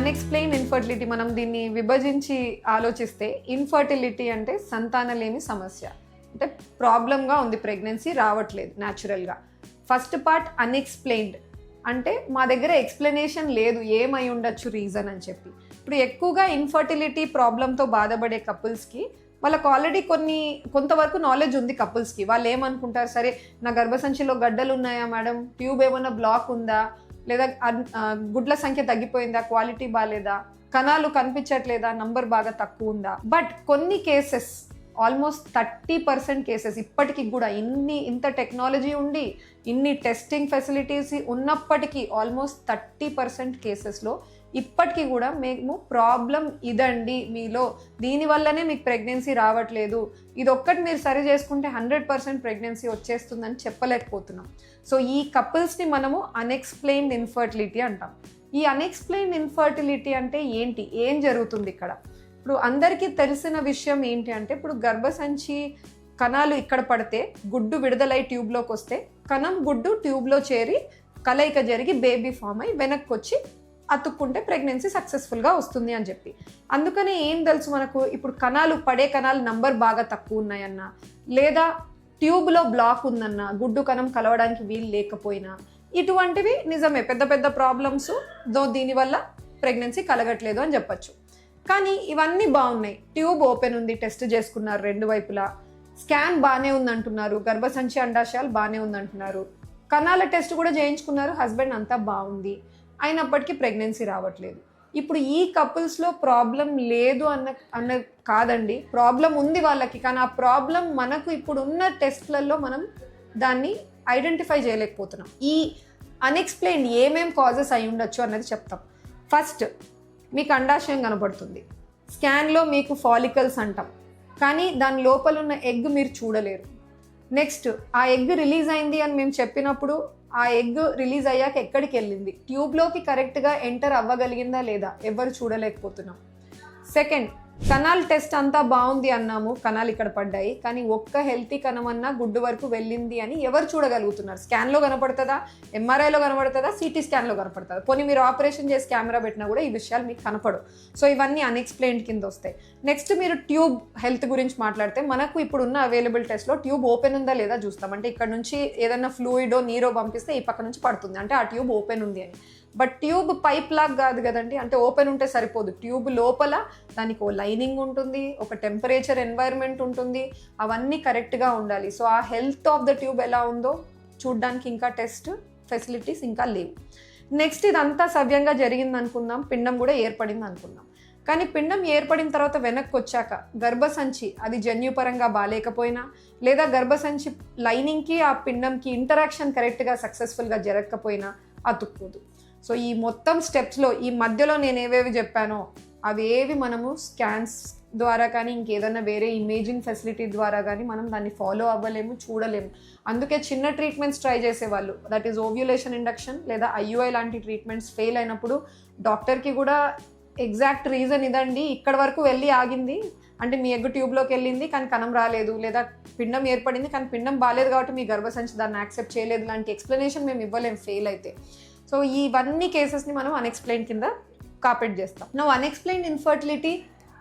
Unexplained infertility మనం దీన్ని విభజించి ఆలోచిస్తే ఇన్ఫర్టిలిటీ అంటే సంతానలేమి సమస్య. అంటే ప్రాబ్లంగా ఉంది ప్రెగ్నెన్సీ రావట్లేదు న్యాచురల్గా ఫస్ట్ పార్ట్ అన్ఎక్స్ప్లెయిన్డ్ అంటే మా దగ్గర ఎక్స్ప్లెనేషన్ లేదు ఏమై ఉండొచ్చు రీజన్ అని చెప్పి. ఇప్పుడు ఎక్కువగా ఇన్ఫర్టిలిటీ ప్రాబ్లంతో బాధపడే కపుల్స్కి వాళ్ళకు ఆల్రెడీ కొన్ని కొంతవరకు నాలెడ్జ్ ఉంది కపుల్స్కి వాళ్ళు ఏమనుకుంటారు సరే నా గర్భసంచిలో గడ్డలు ఉన్నాయా మేడం? ట్యూబ్ ఏమైనా బ్లాక్ ఉందా? లేదా గుడ్ల సంఖ్య తగ్గిపోయిందా? క్వాలిటీ బాగాలేదా కణాలు కనిపించట్లేదా? నంబర్ బాగా తక్కువ ఉందా బట్ కొన్ని cases almost thirty percent cases ఇప్పటికి కూడా ఇన్ని ఇంత టెక్నాలజీ ఉండి ఇన్ని టెస్టింగ్ ఫెసిలిటీస్ ఉన్నప్పటికీ ఆల్మోస్ట్ థర్టీ పర్సెంట్ కేసెస్లో ఇప్పటికీ కూడా మేము ప్రాబ్లం ఇదండి మీలో. దీనివల్లనే మీకు ప్రెగ్నెన్సీ రావట్లేదు. ఇది ఒక్కటి మీరు సరి చేసుకుంటే హండ్రెడ్ పర్సెంట్ ప్రెగ్నెన్సీ వచ్చేస్తుందని చెప్పలేకపోతున్నాం. సో ఈ కపుల్స్ని మనము అన్ఎక్స్ప్లెయిన్డ్ ఇన్ఫర్టిలిటీ అంటాం. ఈ అన్ఎక్స్ప్లెయిన్డ్ ఇన్ఫర్టిలిటీ అంటే ఏంటి? ఏం జరుగుతుంది ఇక్కడ? ఇప్పుడు అందరికీ తెలిసిన విషయం ఏంటి అంటే ఇప్పుడు గర్భసంచి కణాలు ఇక్కడ పడితే గుడ్డు విడుదలై ట్యూబ్లోకి వస్తే కణం గుడ్డు ట్యూబ్లో చేరి కలయిక జరిగి బేబీ ఫామ్ అయి వెనక్కి వచ్చి అతుక్కుంటే ప్రెగ్నెన్సీ సక్సెస్ఫుల్గా వస్తుంది అని చెప్పి. అందుకనే ఏం తెలుసు మనకు? ఇప్పుడు కణాలు పడే కణాలు నంబర్ బాగా తక్కువ ఉన్నాయన్నా లేదా ట్యూబ్లో బ్లాక్ ఉందన్నా గుడ్డు కణం కలవడానికి వీలు లేకపోయినా ఇటువంటివి నిజమే. పెద్ద పెద్ద ప్రాబ్లమ్స్ దో దీనివల్ల ప్రెగ్నెన్సీ కలగట్లేదు అని చెప్పొచ్చు. కానీ ఇవన్నీ బాగున్నాయి. ట్యూబ్ ఓపెన్ ఉంది టెస్ట్ చేసుకున్నారు రెండు వైపులా. స్కాన్ బాగానే ఉందంటున్నారు గర్భసంచి అండాశయాలు బాగానే ఉందంటున్నారు. కణాల టెస్ట్ కూడా చేయించుకున్నారు హస్బెండ్ అంతా బాగుంది. అయినప్పటికీ ప్రెగ్నెన్సీ రావట్లేదు. ఇప్పుడు ఈ కపుల్స్లో ప్రాబ్లం లేదు అన్న అన్న కాదండి. ప్రాబ్లం ఉంది వాళ్ళకి కానీ ఆ ప్రాబ్లం మనకు ఇప్పుడు ఉన్న టెస్ట్లలో మనం దాన్ని ఐడెంటిఫై చేయలేకపోతున్నాం. ఈ అన్ఎక్స్ప్లెయిన్ ఏమేం కాజెస్ అయి ఉండొచ్చు అన్నది చెప్తాం. ఫస్ట్ మీకు అండాశయం కనబడుతుంది స్కాన్లో మీకు ఫాలికల్స్ అంటాం. కానీ దాని లోపల ఉన్న ఎగ్ మీరు చూడలేరు. నెక్స్ట్ ఆ ఎగ్ రిలీజ్ అయింది అని మేము చెప్పినప్పుడు ఆ ఎగ్ రిలీజ్ అయ్యాక ఎక్కడికి వెళ్ళింది? ట్యూబ్లోకి కరెక్ట్గా ఎంటర్ అవ్వగలిగిందా లేదా? ఎవరు చూడలేకపోతున్నాం. సెకండ్ కనాల్ టెస్ట్ అంతా బాగుంది అన్నాము కణాలు ఇక్కడ పడ్డాయి. కానీ ఒక్క హెల్తీ కణం అన్నా గుడ్డు వరకు వెళ్ళింది అని ఎవరు చూడగలుగుతున్నారు? స్కాన్లో కనపడుతుందా? ఎంఆర్ఐలో కనపడుతుందా? సిటీ స్కాన్లో కనపడుతుందా? పోనీ మీరు ఆపరేషన్ చేసి కెమెరా పెట్టినా కూడా ఈ విషయాలు మీకు కనపడవు. సో ఇవన్నీ అన్ఎక్స్ప్లెయిన్డ్ కింద వస్తాయి. నెక్స్ట్ మీరు ట్యూబ్ హెల్త్ గురించి మాట్లాడితే మనకు ఇప్పుడు ఉన్న అవైలబుల్ టెస్ట్లో ట్యూబ్ ఓపెన్ ఉందా లేదా చూస్తాం. అంటే ఇక్కడ నుంచి ఏదైనా ఫ్లూయిడో నీరో పంపిస్తే ఈ పక్క నుంచి పడుతుంది. అంటే ఆ ట్యూబ్ ఓపెన్ ఉంది అని. బట్ ట్యూబ్ పైప్ లాగ్ కాదు కదండి. అంటే ఓపెన్ ఉంటే సరిపోదు. ట్యూబ్ లోపల దానికి ఓ లైనింగ్ ఉంటుంది ఒక టెంపరేచర్ ఎన్వైర్న్మెంట్ ఉంటుంది అవన్నీ కరెక్ట్గా ఉండాలి. సో ఆ హెల్త్ ఆఫ్ ద ట్యూబ్ ఎలా ఉందో చూడ్డానికి ఇంకా టెస్ట్ ఫెసిలిటీస్ ఇంకా లేవు. నెక్స్ట్ ఇదంతా సవ్యంగా జరిగింది అనుకుందాం. పిండం కూడా ఏర్పడింది అనుకుందాం. కానీ పిండం ఏర్పడిన తర్వాత వెనక్కి వచ్చాక గర్భసంచి అది జన్యుపరంగా బాగాలేకపోయినా లేదా గర్భసంచి లైనింగ్కి ఆ పిండంకి ఇంటరాక్షన్ కరెక్ట్గా సక్సెస్ఫుల్గా జరగకపోయినా అతుక్కోదు. సో ఈ మొత్తం స్టెప్స్లో ఈ మధ్యలో నేను ఏవేవి చెప్పానో అవేవి మనము స్కాన్స్ ద్వారా కానీ ఇంకేదైనా వేరే ఇమేజింగ్ ఫెసిలిటీ ద్వారా కానీ మనం దాన్ని ఫాలో అవ్వలేము చూడలేము. అందుకే చిన్న ట్రీట్మెంట్స్ ట్రై చేసేవాళ్ళు. దట్ ఈస్ ఓవ్యులేషన్ ఇండక్షన్ లేదా ఐయుఐ లాంటి ట్రీట్మెంట్స్ ఫెయిల్ అయినప్పుడు డాక్టర్కి కూడా ఎగ్జాక్ట్ రీజన్ ఇదండి. ఇక్కడ వరకు వెళ్ళి ఆగింది. అంటే మీ ఎగ్ ట్యూబ్లోకి వెళ్ళింది కానీ కణం రాలేదు. లేదా పిండం ఏర్పడింది కానీ పిండం బాగాలేదు కాబట్టి మీ గర్భసంచి దాన్ని యాక్సెప్ట్ చేయలేదు లాంటి ఎక్స్ప్లెనేషన్ మేము ఇవ్వలేము ఫెయిల్ అయితే. సో ఇవన్నీ కేసెస్ని మనం అన్ఎక్స్ప్లెయిన్ కింద కాపెట్ చేస్తాం. నువ్వు అన్ఎక్స్ప్లెయిన్ ఇన్ఫర్టిలిటీ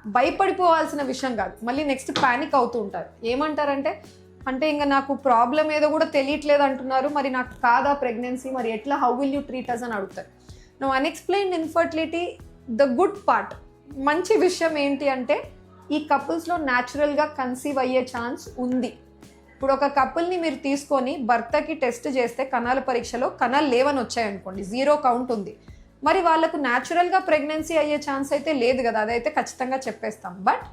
భయపడిపోవాల్సిన విషయం కాదు. మళ్ళీ నెక్స్ట్ ప్యానిక్ అవుతూ ఉంటారు. ఏమంటారంటే అంటే ఇంకా నాకు ప్రాబ్లం ఏదో కూడా తెలియట్లేదు అంటున్నారు. మరి నాకు కాదా ప్రెగ్నెన్సీ మరి ఎట్లా? How will you treat us అని అడుగుతారు. నువ్వు unexplained infertility the good part మంచి విషయం ఏంటి అంటే ఈ కపుల్స్లో న్యాచురల్గా కన్సీవ్ అయ్యే ఛాన్స్ ఉంది. ఇప్పుడు ఒక కపుల్ని మీరు తీసుకొని భర్తకి టెస్ట్ చేస్తే కణాల పరీక్షలో కణాలు లేవని వచ్చాయనుకోండి జీరో కౌంట్ ఉంది. మరి వాళ్ళకు న్యాచురల్గా ప్రెగ్నెన్సీ అయ్యే ఛాన్స్ అయితే లేదు కదా అదైతే ఖచ్చితంగా చెప్పేస్తాం. But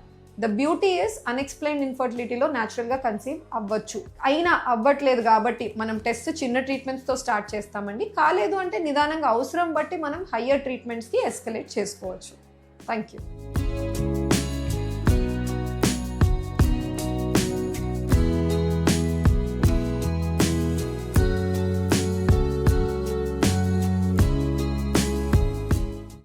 the beauty is unexplained ఇన్ఫర్టిలిటీలో న్యాచురల్గా కన్సీవ్ అవ్వచ్చు. అయినా అవ్వట్లేదు కాబట్టి మనం టెస్ట్ చిన్న ట్రీట్మెంట్స్తో స్టార్ట్ చేస్తామండి. కాలేదు అంటే నిదానంగా అవసరం బట్టి మనం హయ్యర్ ట్రీట్మెంట్స్కి ఎస్కలేట్ చేసుకోవచ్చు. Thank you